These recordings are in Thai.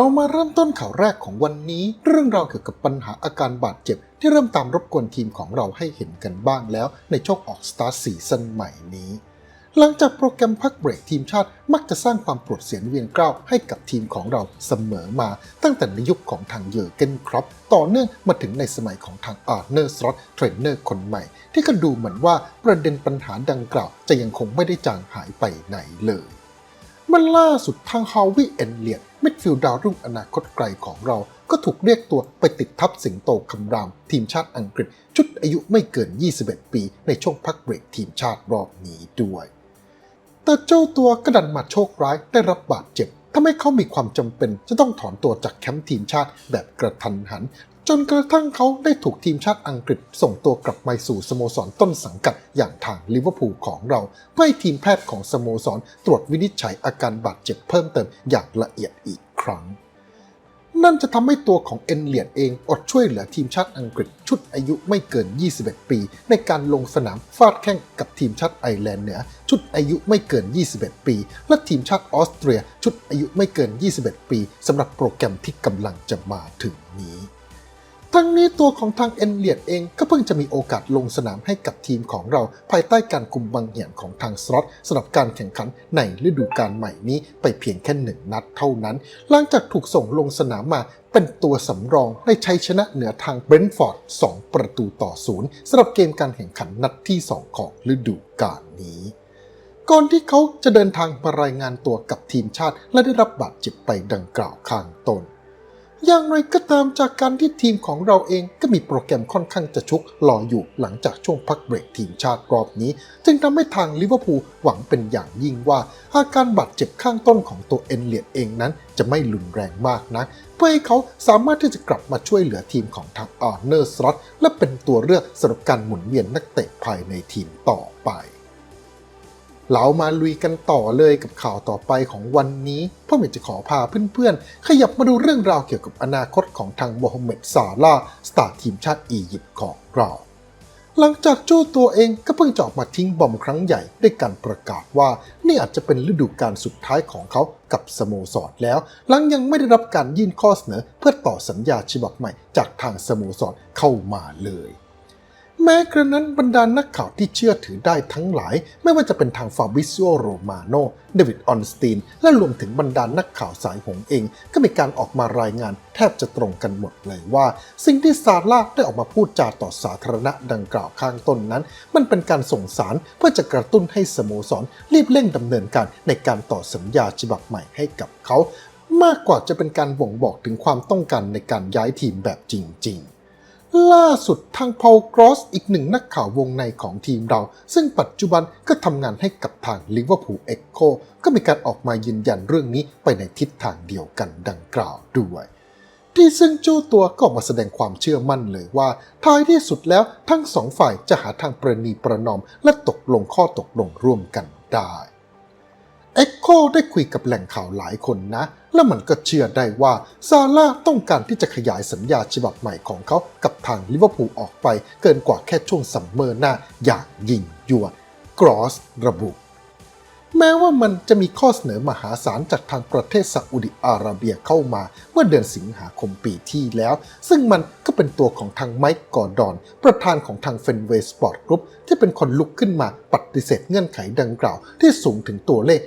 เรามาเริ่มต้นข่าวแรกของวันนี้ เรื่องราวเกี่ยวกับปัญหาอาการบาดเจ็บ ที่เริ่มตามรบกวนทีมของเราให้เห็นกันบ้างแล้ว ในช่วงออกสตาร์ซีซั่นใหม่นี้ หลังจากโปรแกรมพักเบรกทีมชาติมักจะสร้างความปวดเสียนเวียนเกล้าให้กับทีมของเราเสมอมา ตั้งแต่ในยุคของทางเยอร์เกนครอปต่อเนื่องมาถึงในสมัยของทางอาร์เนอร์สโตรเทรนเนอร์คนใหม่ ที่ก็ดูเหมือนว่าประเด็นปัญหาดังกล่าว จะยังคงไม่ได้จางหายไปไหนเลย มันล่าสุดทางฮาวิเอนเลียดมิดฟิลด์ดาวรุ่งอนาคตไกลของเรา ก็ถูกเรียกตัวไปติดทับสิงโตคำราม ทีมชาติอังกฤษ ชุดอายุไม่เกิน 21 ปี ในช่วงพักเบรกทีมชาติรอบนี้ด้วย แต่เจ้าตัวก็ดันมาโชคร้ายได้รับบาดเจ็บทำให้เขามีความจำเป็นจะต้องถอนตัวจากแคมป์ทีมชาติแบบกระทันหัน จนกระทั่งเขาได้ถูกทีมชาติอังกฤษส่งตัวกลับมาสู่สโมสรต้นสังกัดอย่างทางลิเวอร์พูลของเรา เพื่อให้ทีมแพทย์ของสโมสรตรวจวินิจฉัยอาการบาดเจ็บเพิ่มเติมอย่างละเอียดอีกครั้ง นั่นจะทำให้ตัวของเอ็นเลียดเองอดช่วยเหลือทีมชาติอังกฤษชุดอายุไม่เกิน 21 ปี ในการลงสนามฟาดแข่งกับทีมชาติไอร์แลนด์เหนือชุดอายุไม่เกิน 21 ปี และทีมชาติออสเตรียชุดอายุไม่เกิน 21 ปีสำหรับโปรแกรมที่กำลังจะมาถึงนี้ ทั้งนี้ตัวของทางเอ็นเลียดเองก็เพิ่งจะมีโอกาสลงสนามให้กับทีมของเราภายใต้การคุมบังเหียนของทางสล็อตสำหรับการแข่งขันในฤดูกาลใหม่นี้ไปเพียงแค่หนึ่งนัดเท่านั้น หลังจากถูกส่งลงสนามมาเป็นตัวสำรองได้ชัยชนะเหนือทางเบรนท์ฟอร์ด 2 ประตูต่อศูนย์สำหรับเกมการแข่งขันนัดที่ 2 ของฤดูกาลนี้ก่อนที่เขาจะเดินทางมารายงานตัวกับทีมชาติและได้รับบาดเจ็บไปดังกล่าวข้างต้น อย่างไรก็ตามจากการที่ทีมของเราเองก็มีโปรแกรมค่อนข้างจะชุกรออยู่หลังจากช่วงพักเบรกทีมชาติรอบนี้ จึงทำให้ทางลิเวอร์พูลหวังเป็นอย่างยิ่งว่าอาการบาดเจ็บข้างต้นของตัวเอ็นเลียดเองนั้นจะไม่รุนแรงมากนะเพื่อให้เขาสามารถที่จะกลับมาช่วยเหลือทีมของทางอาร์เนอร์สล็อตและเป็นตัวเลือกสำหรับการหมุนเวียนนักเตะภายในทีมต่อไป เรามาลุยกันต่อเลยกับข่าวต่อไปของวันนี้พ่อเมจะขอพาเพื่อนๆ ขยับมาดูเรื่องราวเกี่ยวกับอนาคตของทางโมฮัมเหม็ดซาลาสตาร์ทีมชาติอียิปต์ของเราหลังจากโจ้ตัวเองก็เพิ่งจะออกมาทิ้งบอมครั้งใหญ่ด้วยการประกาศว่า นี่อาจจะเป็นฤดูกาลสุดท้ายของเขากับสโมสรแล้ว หลังยังไม่ได้รับการยื่นข้อเสนอเพื่อต่อสัญญาฉบับใหม่จากทางสโมสรเข้ามาเลย แม้กระนั้นบรรดานักข่าวที่เชื่อถือได้ทั้งหลาย ไม่ว่าจะเป็นทางฟาบิซิโอโรมาโนเดวิดออนสตีน และรวมถึงบรรดานักข่าวสายหงเอง ก็มีการออกมารายงานแทบจะตรงกันหมดเลยว่า สิ่งที่ซาร่าได้ออกมาพูดจาต่อสาธารณะดังกล่าวข้างต้นนั้น มันเป็นการส่งสารเพื่อจะกระตุ้นให้สโมสรรีบเร่งดำเนินการในการต่อสัญญาฉบับใหม่ให้กับเขา มากกว่าจะเป็นการบ่งบอกถึงความต้องการในการย้ายทีมแบบจริง ๆ ล่าสุดทางพอลกรอสอีกหนึ่งนักข่าววงในของทีมเรา ซึ่งปัจจุบันก็ทำงานให้กับทางลิเวอร์พูลเอ็กโคก็มีการออกมายืนยันเรื่องนี้ไปในทิศทางเดียวกันดังกล่าวด้วย ที่ซึ่งเจ้าตัวก็ออกมาแสดงความเชื่อมั่นเลยว่า ท้ายที่สุดแล้วทั้งสองฝ่ายจะหาทางประนีประนอม และตกลงข้อตกลงร่วมกันได้เอ็กโคได้คุยกับแหล่งข่าวหลายคนนะ และมันก็เชื่อได้ว่าซาร่าต้องการที่จะขยายสัญญาฉบับใหม่ของเขากับทางลิเวอร์พูลออกไปเกินกว่าแค่ช่วงซัมเมอร์หน้าอย่างยิ่งยวดกรอสระบุแม้ว่ามันจะมีข้อเสนอมหาศาลจากทางประเทศซาอุดิอาระเบียเข้ามาเมื่อเดือนสิงหาคมปีที่แล้ว ซึ่งมันก็เป็นตัวของทางไมค์กอร์ดอน ประธานของทางเฟนเวสปอร์ตกรุ๊ปที่เป็นคนลุกขึ้นมาปฏิเสธเงื่อนไขดังกล่าวที่สูงถึงตัวเลข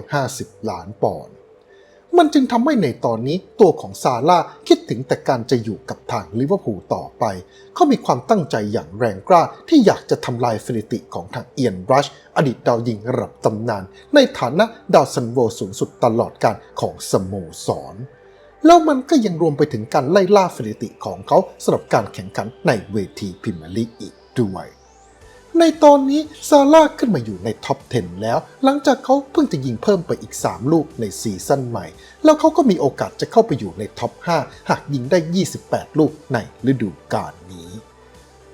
150 ล้านปอนด์ มันจึงทำให้ในตอนนี้ตัวของซาร่าคิดถึงแต่การจะอยู่กับทางลิเวอร์พูลต่อไป เขามีความตั้งใจอย่างแรงกล้าที่อยากจะทำลายสถิติของทางเอียนบรัช อดีตดาวยิงระดับตำนาน ในฐานะดาวซันโวสูงสุดตลอดการของสโมสรแล้วมันก็ยังรวมไปถึงการไล่ล่าสถิติของเขาสำหรับการแข่งขันในเวทีพรีเมียร์ลีกอีกด้วย ในตอนนี้ซาร่าขึ้นมาอยู่ในท็อป 10 แล้ว หลังจากเขาเพิ่งจะยิงเพิ่มไปอีก 3 ลูกในซีซั่นใหม่ แล้วเขาก็มีโอกาสจะเข้าไปอยู่ในท็อป 5 หากยิงได้ 28 ลูกในฤดูกาลนี้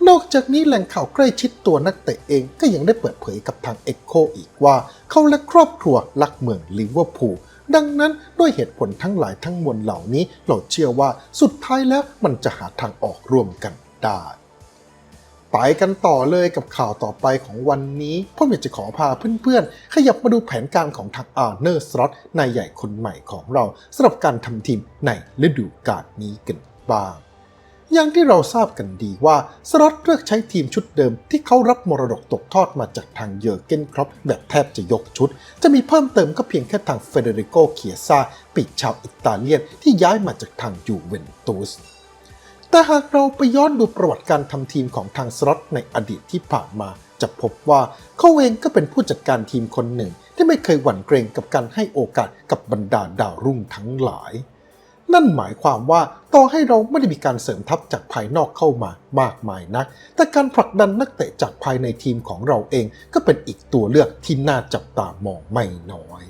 นอกจากนี้แหล่งข่าวใกล้ชิดตัวนักเตะเองก็ยังได้เปิดเผยกับทางเอ็กโคอีกว่า เขาและครอบครัวรักเมืองลิเวอร์พูลดังนั้นด้วยเหตุผลทั้งหลายทั้งมวลเหล่านี้เราเชื่อว่าสุดท้ายแล้วมันจะหาทางออกร่วมกันได้ ไปกันต่อเลยกับข่าวต่อไปของวันนี้ผมอยากจะขอพาเพื่อนๆ ขยับมาดูแผนการของทางอาร์เนอร์สล็อตนายใหญ่คนใหม่ของเราสำหรับการทำทีมในฤดูกาลนี้กันบ้างอย่างที่เราทราบกันดีว่าสล็อตเลือกใช้ทีมชุดเดิมที่เขารับมรดกตกทอดมาจากทางเยอร์เกนครอปแบบแทบจะยกชุด จะมีเพิ่มเติมก็เพียงแค่ทางเฟเดริโกเคียซาปีกชาวอิตาเลียนที่ย้ายมาจากทางยูเวนตุส แต่หากเราไปย้อนดูประวัติการทำทีมของทางสล็อตในอดีตที่ผ่านมา จะพบว่าเขาเองก็เป็นผู้จัดการทีมคนหนึ่ง ที่ไม่เคยหวั่นเกรงกับการให้โอกาสกับบรรดาดาวรุ่งทั้งหลาย นั่นหมายความว่าต่อให้เราไม่ได้มีการเสริมทัพจากภายนอกเข้ามามากมายนัก แต่การผลักดันนักเตะจากภายในทีมของเราเองก็เป็นอีกตัวเลือกที่น่าจับตามองไม่น้อย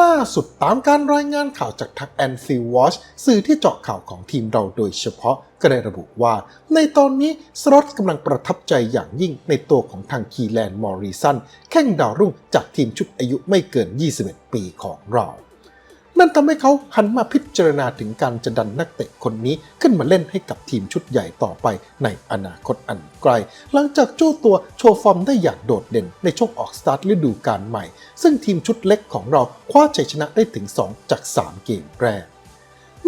ล่าสุดตามการรายงานข่าวจากทักแอนฟิลวอชสื่อที่เจาะข่าวของทีมเราโดยเฉพาะก็ได้ระบุว่า ในตอนนี้สล็อตกำลังประทับใจอย่างยิ่งในตัวของทางคีแลนด์มอริสันแข้งดาวรุ่งจากทีมชุดอายุไม่เกิน 21 ปีของเรา นั่นทำให้เขาหันมาพิจารณาถึงการจะดันนักเตะคนนี้ขึ้นมาเล่นให้กับทีมชุดใหญ่ต่อไปในอนาคตอันไกล หลังจากเจ้าตัวโชว์ฟอร์มได้อย่างโดดเด่นในช่วงออกสตาร์ทฤดูกาลใหม่ ซึ่งทีมชุดเล็กของเราคว้าชัยชนะได้ถึง 2 จาก 3 เกมแรก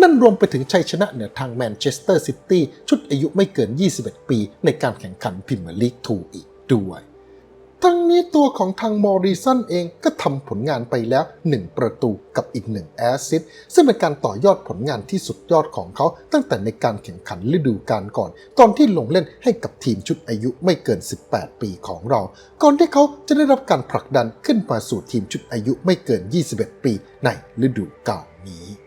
นั่นรวมไปถึงชัยชนะเหนือทางแมนเชสเตอร์ซิตี้ชุดอายุไม่เกิน 21 ปีในการแข่งขันพรีเมียร์ลีก2อีกด้วย ทั้งนี้ตัวของทางมอริสันเองก็ทำผลงานไปแล้ว 1 ประตูกับอีก 1 แอสซิสต์ซึ่งเป็นการต่อยอดผลงานที่สุดยอดของเขาตั้งแต่ในการแข่งขันฤดูกาลก่อน ตอนที่ลงเล่นให้กับทีมชุดอายุไม่เกิน 18 ปีของเรา ก่อนที่เขาจะได้รับการผลักดันขึ้นมาสู่ทีมชุดอายุไม่เกิน 21 ปีในฤดูกาลนี้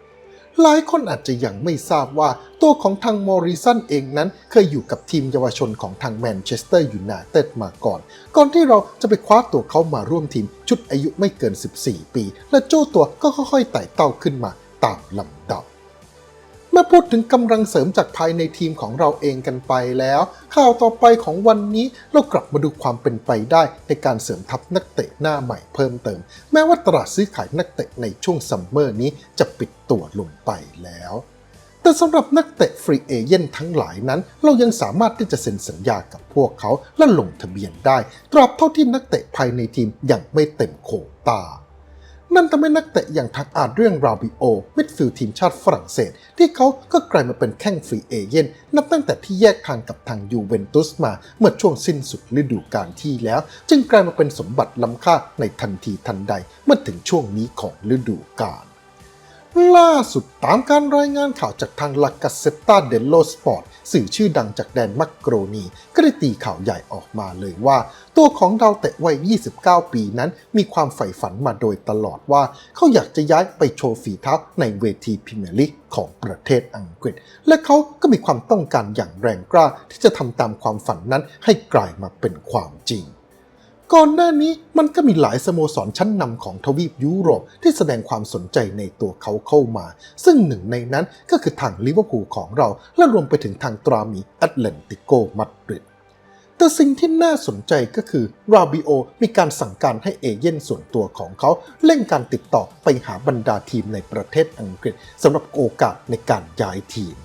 หลายคนอาจจะยังไม่ทราบว่าตัวของทางมอริสันเองนั้นเคยอยู่กับทีมเยาวชนของทางแมนเชสเตอร์ยูไนเต็ดมาก่อน ก่อนที่เราจะไปคว้าตัวเขามาร่วมทีมชุดอายุไม่เกิน 14 ปี และโจ้ตัวก็ค่อยๆไต่เต้าขึ้นมาตามลำดับ มื่อพูดถึงกำลังเสริมจากภายในทีมของเราเองกันไปแล้ว ข่าวต่อไปของวันนี้เรากลับมาดูความเป็นไปได้ในการเสริมทัพนักเตะหน้าใหม่เพิ่มเติม แม้ว่าตลาดซื้อขายนักเตะในช่วงซัมเมอร์นี้จะปิดตัวลงไปแล้วแต่สำหรับนักเตะฟรีเอเย่นทั้งหลายนั้น เรายังสามารถที่จะเซ็นสัญญากับพวกเขาและลงทะเบียนได้ ตราบเท่าที่นักเตะภายในทีมยังไม่เต็มโควตา นั่นทำให้นักเตะอย่างทักอาร์เรื่องราบิโอมิดฟิลด์ทีมชาติฝรั่งเศส ที่เขาก็กลายมาเป็นแข้งฟรีเอเย่นนับตั้งแต่ที่แยกทางกับทางยูเวนตุสมาเมื่อช่วงสิ้นสุดฤดูกาลที่แล้ว จึงกลายมาเป็นสมบัติล้ำค่าในทันทีทันใดเมื่อถึงช่วงนี้ของฤดูกาล ล่าสุดตามการรายงานข่าวจากทางลากาเซตตาเดลโลสปอร์ตสื่อชื่อดังจากแดนมักโกรนีก็ได้ตีข่าวใหญ่ออกมาเลยว่า ตัวของดาวเตะวัย 29 ปีนั้น มีความใฝ่ฝันมาโดยตลอดว่า เขาอยากจะย้ายไปโชว์ฝีเท้าในเวทีพรีเมียร์ลีกของประเทศอังกฤษ และเขาก็มีความต้องการอย่างแรงกล้าที่จะทำตามความฝันนั้นให้กลายมาเป็นความจริง ก่อนหน้านี้มันก็มีหลายสโมสรชั้นนำของทวีปยุโรปที่แสดงความสนใจในตัวเขาเข้ามา ซึ่งหนึ่งในนั้นก็คือทางลิเวอร์พูลของเรา และรวมไปถึงทางตรามีแอตเลนติโกมาดริดแต่สิ่งที่น่าสนใจก็คือราบิโอมีการสั่งการให้เอเย่นส่วนตัวของเขาเร่งการติดต่อไปหาบรรดาทีมในประเทศอังกฤษสำหรับโอกาสในการย้ายทีม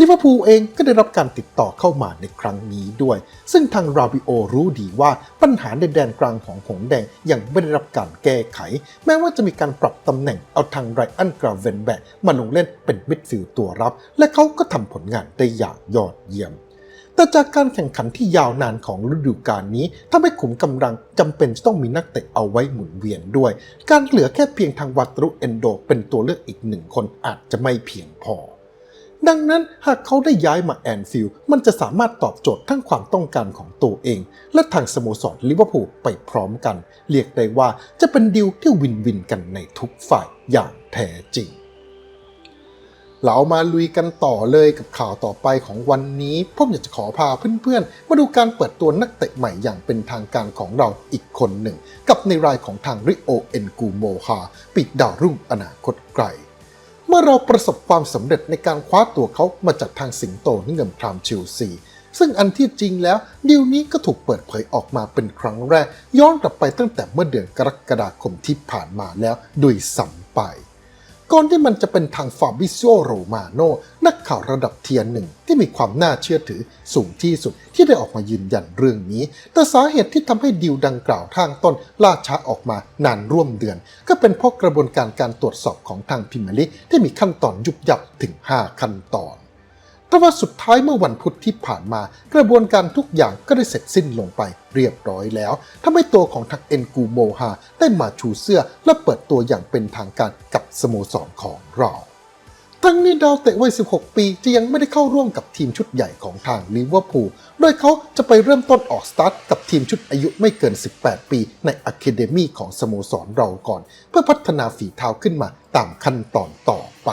ลิเวอร์พูลเองก็ได้รับการติดต่อเข้ามาในครั้งนี้ด้วย ซึ่งทางราบิโอรู้ดีว่าปัญหาในแดนกลางของหงส์แดงยังไม่ได้รับการแก้ไข แม้ว่าจะมีการปรับตำแหน่งเอาทางไรอันกราเวนแบกมาลงเล่นเป็นมิดฟิลด์ตัวรับ และเขาก็ทำผลงานได้อย่างยอดเยี่ยมแต่จากการแข่งขันที่ยาวนานของฤดูกาลนี้ทำให้ขุมกำลังจำเป็นจะต้องมีนักเตะเอาไว้หมุนเวียนด้วย การเหลือแค่เพียงทางวัตรุเอนโด เป็นตัวเลือกอีกหนึ่งคนอาจจะไม่เพียงพอ ดังนั้นหากเขาได้ย้ายมาแอนฟิลด์มันจะสามารถตอบโจทย์ทั้งความต้องการของตัวเอง และทางสโมสรลิเวอร์พูลไปพร้อมกัน เรียกได้ว่าจะเป็นดีลที่วินวินกันในทุกฝ่ายอย่างแท้จริงเรามาลุยกันต่อเลยกับข่าวต่อไปของวันนี้ผมอยากจะขอพาเพื่อนๆ มาดูการเปิดตัวนักเตะใหม่อย่างเป็นทางการของเราอีกคนหนึ่ง กับในรายของทางริโอเอ็นกูโมฮาปีกดาวรุ่งอนาคตไกล เมื่อเราประสบความสำเร็จในการคว้าตัวเขามาจากทางสิงโตนิยมพรามชิลซี ซึ่งอันที่จริงแล้วดีลนี้ก็ถูกเปิดเผยออกมาเป็นครั้งแรก ย้อนกลับไปตั้งแต่เมื่อเดือนกรกฎาคมที่ผ่านมาแล้วด้วยซ้ำไป ก่อนที่มันจะเป็นทางฟาบิโอโรมาโนนักข่าวระดับเทียนหนึ่งที่มีความน่าเชื่อถือสูงที่สุดที่ได้ออกมายืนยันเรื่องนี้ แต่สาเหตุที่ทำให้ดีลดังกล่าวทางต้นล่าช้าออกมานานร่วมเดือน ก็เป็นเพราะกระบวนการการตรวจสอบของทางพิมลิที่มีขั้นตอนยุบยับถึง 5 ขั้นตอน แต่ว่าสุดท้ายเมื่อวันพุธที่ผ่านมา กระบวนการทุกอย่างก็ได้เสร็จสิ้นลงไปเรียบร้อยแล้วทำให้ตัวของทักเอ็นกูโมฮาได้มาชูเสื้อและเปิดตัวอย่างเป็นทางการกับสโมสรของเราทั้งนี้ดาวเตะวัย 16 ปีจะยังไม่ได้เข้าร่วมกับทีมชุดใหญ่ของทางลิเวอร์พูล โดยเขาจะไปเริ่มต้นออกสตาร์ทกับทีมชุดอายุไม่เกิน 18 ปีในอะคาเดมีของสโมสรเราก่อน เพื่อพัฒนาฝีเท้าขึ้นมาตามขั้นตอนต่อไป